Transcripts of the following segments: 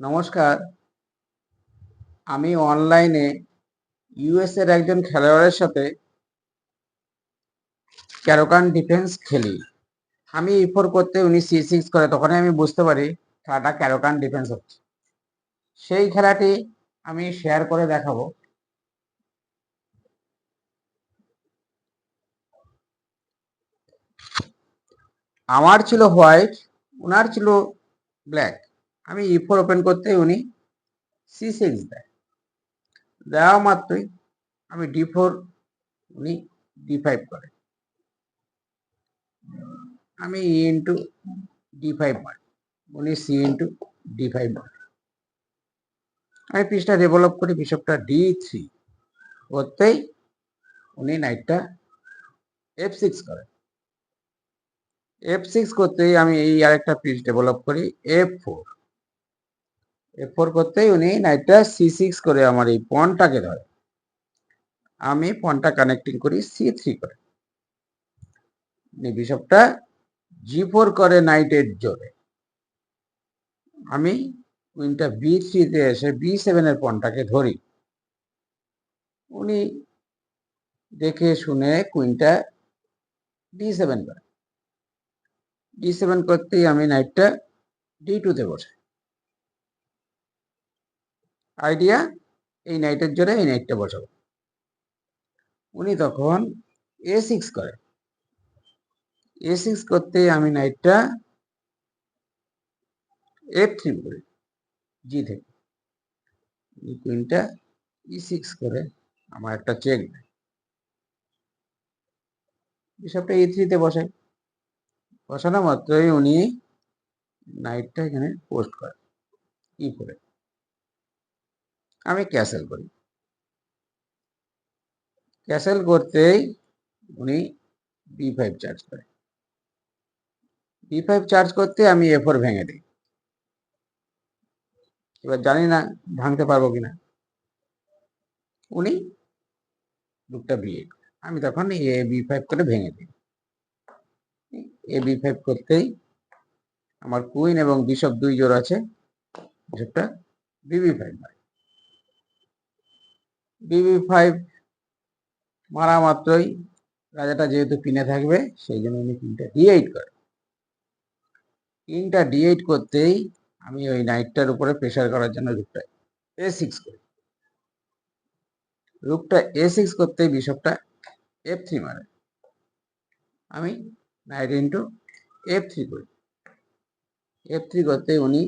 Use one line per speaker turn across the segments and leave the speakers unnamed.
নমস্কার। আমি অনলাইনে ইউএস এর একজন খেলোয়াড়ের সাথে ক্যারোকান ডিফেন্স খেলি। আমি ই ফোর করতে উনি সি সিক্স করে, তখনই আমি বুঝতে পারি খেলাটা ক্যারোকান ডিফেন্স হচ্ছে। সেই খেলাটি আমি শেয়ার করে দেখাবো। আমার ছিল হোয়াইট ওনার ছিল ব্ল্যাক আমি ই ফোর ওপেন করতে উনি সি সিক্স দেয়। দেওয়া মাত্রই আমি ডি ফোর উনি ডি ফাইভ করে। আমি ই ইন্টু ডি ফাইভ মারি। উনি সি ইন্টু ডি ফাইভ মারে। আমি পিসটা ডেভেলপ করি, বিশপটা ডি থ্রি করতেই উনি নাইটটা এফ সিক্স করে। এফ সিক্স করতেই আমি এই আরেকটা পিস ডেভেলপ করি এফ ফোর এফ ফোর করতেই উনি নাইটটা সি সিক্স করে আমার এই পনটাকে ধরে। আমি পনটা কানেক্টিং করি সি থ্রি করে। বিশপটা জি ফোর করে নাইটের জোরে। আমি কুইনটা বি থ্রিতে এসে বি সেভেনের পনটাকে ধরি। উনি দেখে শুনে কুইনটা ডি সেভেন করে। ডি সেভেন করতেই আমি নাইটটা ডি টুতে বসে। আইডিয়া এই নাইটের জোরে এই নাইটটা বসাবো। উনি তখন এ সিক্স করে। এ সিক্স করতে আমি নাইটটা এফ থ্রি করি জি থেকে কুইনটা ই সিক্স করে আমার একটা চেক দেয়। বিশপটা ই থ্রিতে বসে বসানো মাত্রই উনি নাইটটা এখানে পোস্ট করে ই করে। আমি ক্যাসেল করি। ক্যাসেল করতেই উনি বি ফাইভ চার্জ করে। বি ফাইভ চার্জ করতে আমি এ ফোর ভেঙে দিই। এবার জানি না ভাঙতে পারব কিনা। উনি দুটা বি আমি তখন এ বি ফাইভ করে ভেঙে দিই। এ বি ফাইভ করতেই আমার কুইন এবং বিশপ দুই জোর আছে। বিশপটা বিবি ফাইভ মারে বিবি ফাইভ মারা মাত্রই রাজাটা যেহেতু পিনে থাকবে, সেই জন্য উনি কিংটা ডি এইট করে। কিংটা ডি এইট করতেই আমি ওই নাইটটার উপরে প্রেশার করার জন্য রুকটা এ সিক্স করি। রুকটা এ সিক্স করতেই বিশপটা এফ থ্রি মারে। আমি নাইট ইন্টু এফ থ্রি করি। এফ থ্রি করতে উনি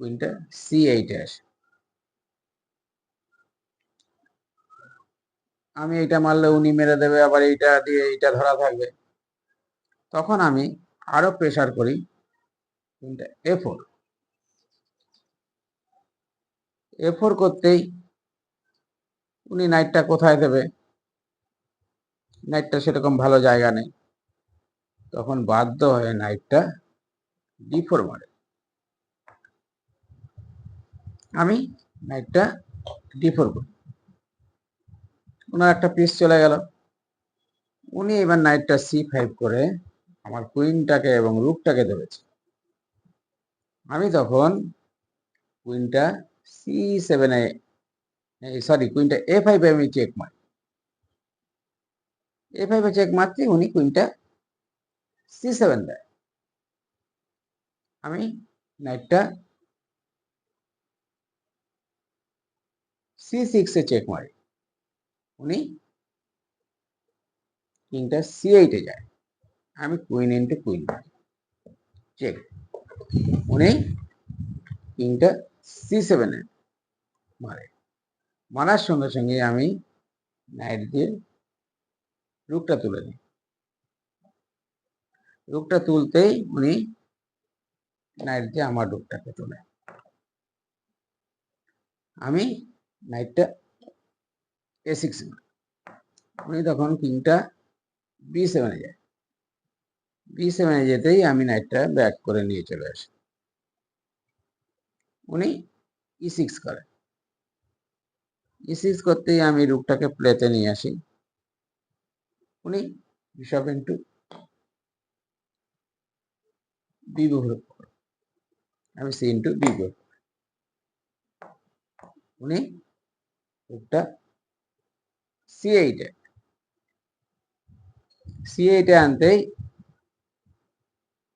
কুইনটা সি এইটে আসে। আমি এইটা মারলে উনি মেরে দেবে, আবার এইটা দিয়ে এইটা ধরা থাকবে। তখন আমি আরও প্রেশার করি এ ফোর এ ফোর করতেই উনি নাইটটা কোথায় দেবে? নাইটটা সেরকম ভালো জায়গা নেই। তখন বাধ্য হয়ে নাইটটা ডি ফোর মারে। আমি নাইটটা ডি ফোর করি। ওনার একটা পিস চলে গেল। উনি এবার নাইটটা সি ফাইভ করে আমার কুইনটাকে এবং রুকটাকে ধরেছে। আমি তখন কুইনটা সি সেভেনে সরি কুইনটা এ ফাইভে আমি চেক মারি। এ ফাইভে চেক মারতে উনি কুইনটা সি সেভেন দেয়। আমি নাইটটা সি সিক্সে চেক মারি। উনি কিংটা সি এইটে যায়। আমি কুইন ইন্টু কুইন চেক উনি কিংটা সি সেভেনে মারে। মারার সঙ্গে সঙ্গে আমি নাইট দিয়ে রুকটা তুলে নিই রুকটা তুলতেই উনি নাইট দিয়ে আমার রুকটাকে তোলে। আমি নাইটটা এ সিক্স উনি তখন কিংটা বি সেভেনে যায় বি সেভেনে যেতেই আমি নাইটটা ব্যাক করে নিয়ে চলে আসি। উনি ই সিক্স করে। ই সিক্স করতেই আমি রুকটাকে প্লেতে নিয়ে আসি। উনি বিশপ ইন্টু বি আমি সি ইন্টু বি করব উনি রুটটা সি এইটে সি এইটে আনতেই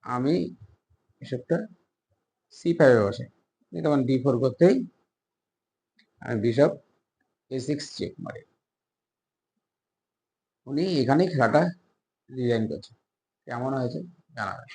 আমি এসবটা সি ফাইভে বসে। তখন ডি ফোর করতেই আমি বিশপ এ চেক মারি। উনি এখানেই খেলাটা ডিজাইন করছে কেমন হয়েছে জানাবেন